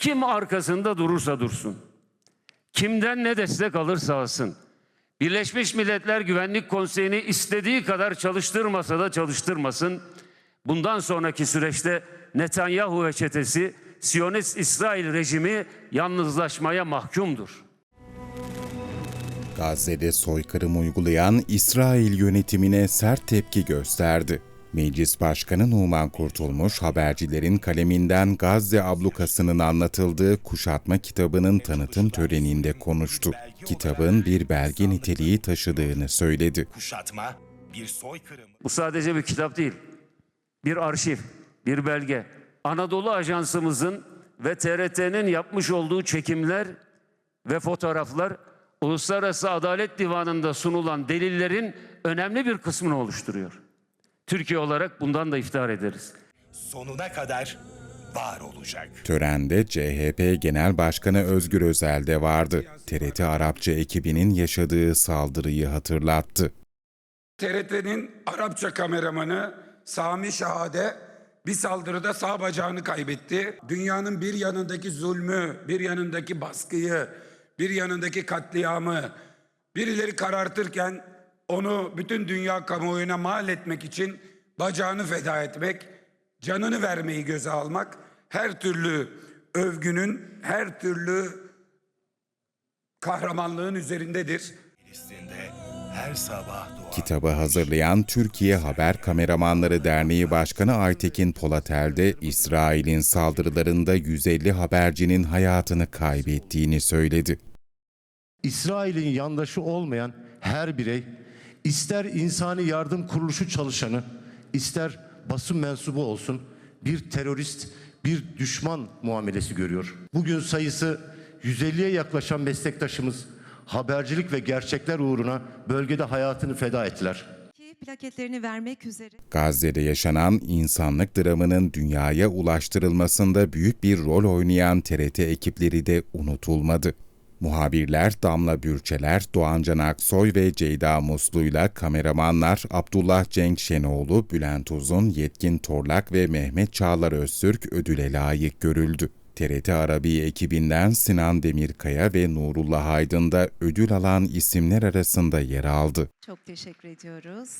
Kim arkasında durursa dursun. Kimden ne destek alırsa alsın. Birleşmiş Milletler Güvenlik Konseyi'ni istediği kadar çalıştırmasa da çalıştırmasın. Bundan sonraki süreçte Netanyahu ve çetesi Siyonist İsrail rejimi yalnızlaşmaya mahkumdur. Gazze'de soykırım uygulayan İsrail yönetimine sert tepki gösterdi. Meclis Başkanı Numan Kurtulmuş, habercilerin kaleminden Gazze ablukasının anlatıldığı kuşatma kitabının tanıtım töreninde konuştu. Kitabın bir belge niteliği taşıdığını söyledi. kuşatma, bir soykırım. Bu sadece bir kitap değil. Bir arşiv, bir belge. Anadolu Ajansımızın ve TRT'nin yapmış olduğu çekimler ve fotoğraflar Uluslararası Adalet Divanı'nda sunulan delillerin önemli bir kısmını oluşturuyor. Türkiye olarak bundan da iftihar ederiz. sonuna kadar var olacak. Törende CHP Genel Başkanı Özgür Özel de vardı. TRT Arapça ekibinin yaşadığı saldırıyı hatırlattı. TRT'nin Arapça kameramanı Sami Şahade bir saldırıda sağ bacağını kaybetti. Dünyanın bir yanındaki zulmü, bir yanındaki baskıyı, bir yanındaki katliamı birileri karartırken onu bütün dünya kamuoyuna mal etmek için bacağını feda etmek, canını vermeyi göze almak her türlü övgünün, her türlü kahramanlığın üzerindedir. Filistin'de her sabah. Kitabı hazırlayan Türkiye Haber Kameramanları Derneği Başkanı Aytekin Polatel de İsrail'in saldırılarında 150 habercinin hayatını kaybettiğini söyledi. İsrail'in yandaşı olmayan her birey ister insani yardım kuruluşu çalışanı ister basın mensubu olsun bir terörist bir düşman muamelesi görüyor. Bugün sayısı 150'ye yaklaşan meslektaşımız habercilik ve gerçekler uğruna bölgede hayatını feda ettiler. Plaketlerini vermek üzere Gazze'de yaşanan insanlık dramının dünyaya ulaştırılmasında büyük bir rol oynayan TRT ekipleri de unutulmadı. Muhabirler Damla Bürçeler, Doğan Can Aksoy ve Ceyda Muslu'yla kameramanlar Abdullah Cenk Şenoğlu, Bülent Uzun, Yetkin Torlak ve Mehmet Çağlar Öztürk ödüle layık görüldü. TRT Arabi ekibinden Sinan Demirkaya ve Nurullah Aydın da ödül alan isimler arasında yer aldı. çok teşekkür ediyoruz.